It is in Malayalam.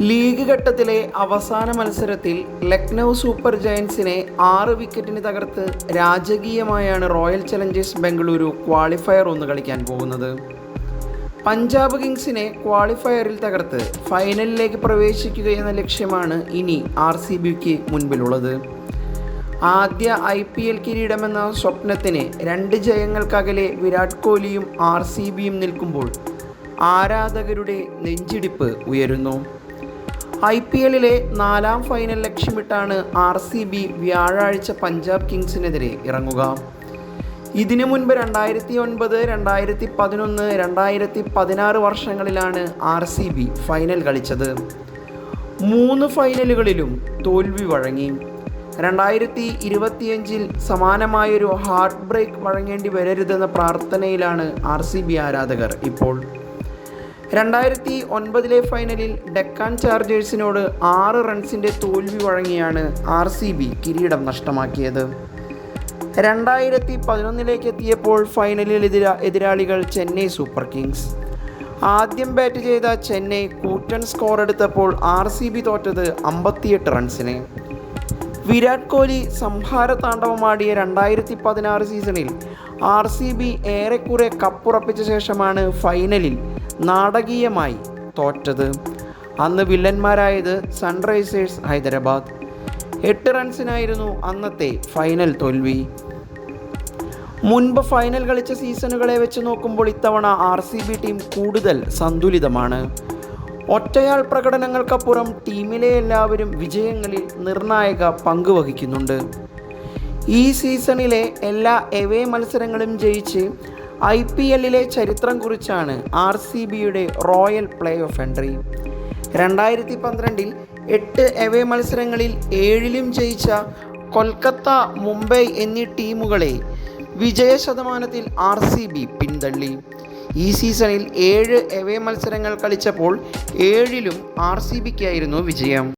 ലീഗ് ഘട്ടത്തിലെ അവസാന മത്സരത്തിൽ ലക്നൗ സൂപ്പർ ജയൻസിനെ ആറ് വിക്കറ്റിന് തകർത്ത് രാജകീയമായാണ് റോയൽ ചലഞ്ചേഴ്സ് ബംഗളൂരു ക്വാളിഫയർ ഒന്ന് കളിക്കാൻ പോകുന്നത്. പഞ്ചാബ് കിങ്സിനെ ക്വാളിഫയറിൽ തകർത്ത് ഫൈനലിലേക്ക് പ്രവേശിക്കുക എന്ന ലക്ഷ്യമാണ് ഇനി ആർ സി ബിക്ക് മുൻപിലുള്ളത്. ആദ്യ ഐ പി എൽ കിരീടമെന്ന സ്വപ്നത്തിന് രണ്ട് ജയങ്ങൾക്കകലെ വിരാട് കോഹ്ലിയും ആർ സി ബിയും നിൽക്കുമ്പോൾ ആരാധകരുടെ നെഞ്ചിടിപ്പ് ഉയരുന്നു. ഐ പി എല്ലിലെ നാലാം ഫൈനൽ ലക്ഷ്യമിട്ടാണ് ആർ സി ബി വ്യാഴാഴ്ച പഞ്ചാബ് കിങ്സിനെതിരെ ഇറങ്ങുക. ഇതിനു മുൻപ് രണ്ടായിരത്തി ഒൻപത് രണ്ടായിരത്തി പതിനൊന്ന് രണ്ടായിരത്തി പതിനാറ് വർഷങ്ങളിലാണ് ആർ സി ബി ഫൈനൽ കളിച്ചത്. മൂന്ന് ഫൈനലുകളിലും തോൽവി വഴങ്ങി. രണ്ടായിരത്തി ഇരുപത്തിയഞ്ചിൽ സമാനമായൊരു ഹാർട്ട് ബ്രേക്ക് വഴങ്ങേണ്ടി വരരുതെന്ന പ്രാർത്ഥനയിലാണ് ആർ സി ബി ആരാധകർ ഇപ്പോൾ. രണ്ടായിരത്തി ഒൻപതിലെ ഫൈനലിൽ ഡെക്കാൻ ചാർജേഴ്സിനോട് ആറ് റൺസിന്റെ തോൽവി വഴങ്ങിയാണ് ആർ സി ബി കിരീടം നഷ്ടമാക്കിയത്. രണ്ടായിരത്തി പതിനൊന്നിലേക്ക് എത്തിയപ്പോൾ ഫൈനലിൽ എതിരാ എതിരാളികൾ ചെന്നൈ സൂപ്പർ കിങ്സ്. ആദ്യം ബാറ്റ് ചെയ്ത ചെന്നൈ കൂറ്റൻ സ്കോർ എടുത്തപ്പോൾ ആർ സി ബി തോറ്റത് അമ്പത്തിയെട്ട് റൺസിന്. വിരാട് കോഹ്ലി സംഹാര താണ്ഡവമാടിയ രണ്ടായിരത്തി പതിനാറ് സീസണിൽ ആർ സി ബി ഏറെക്കുറെ കപ്പുറപ്പിച്ച ശേഷമാണ് ഫൈനലിൽ നാടകീയമായി തോറ്റത്. അന്ന് വില്ലന്മാരായത് സൺറൈസേഴ്സ് ഹൈദരാബാദ്. എട്ട് റൺസിനായിരുന്നു അന്നത്തെ ഫൈനൽ തോൽവി. മുൻപ് ഫൈനൽ കളിച്ച സീസണുകളെ വെച്ച് നോക്കുമ്പോൾ ഇത്തവണ ആർ സി ബി ടീം കൂടുതൽ സന്തുലിതമാണ്. ഒറ്റയാൾ പ്രകടനങ്ങൾക്കപ്പുറം ടീമിലെ എല്ലാവരും വിജയങ്ങളിൽ നിർണായക പങ്ക് വഹിക്കുന്നുണ്ട്. ഈ സീസണിലെ എല്ലാ എവേ മത്സരങ്ങളും ജയിച്ച് ഐ പി എല്ലിലെ ചരിത്രം കുറിച്ചാണ് ആർ സി ബിയുടെ റോയൽ പ്ലേ ഓഫ് എൻട്രി. രണ്ടായിരത്തി പന്ത്രണ്ടിൽ എട്ട് എവേ മത്സരങ്ങളിൽ ഏഴിലും ജയിച്ച കൊൽക്കത്ത മുംബൈ എന്നീ ടീമുകളെ വിജയ ശതമാനത്തിൽ ആർ സി ബി പിന്തള്ളി. ഈ സീസണിൽ ഏഴ് എവേ മത്സരങ്ങൾ കളിച്ചപ്പോൾ ഏഴിലും ആർ സി ബിക്കായിരുന്നു വിജയം.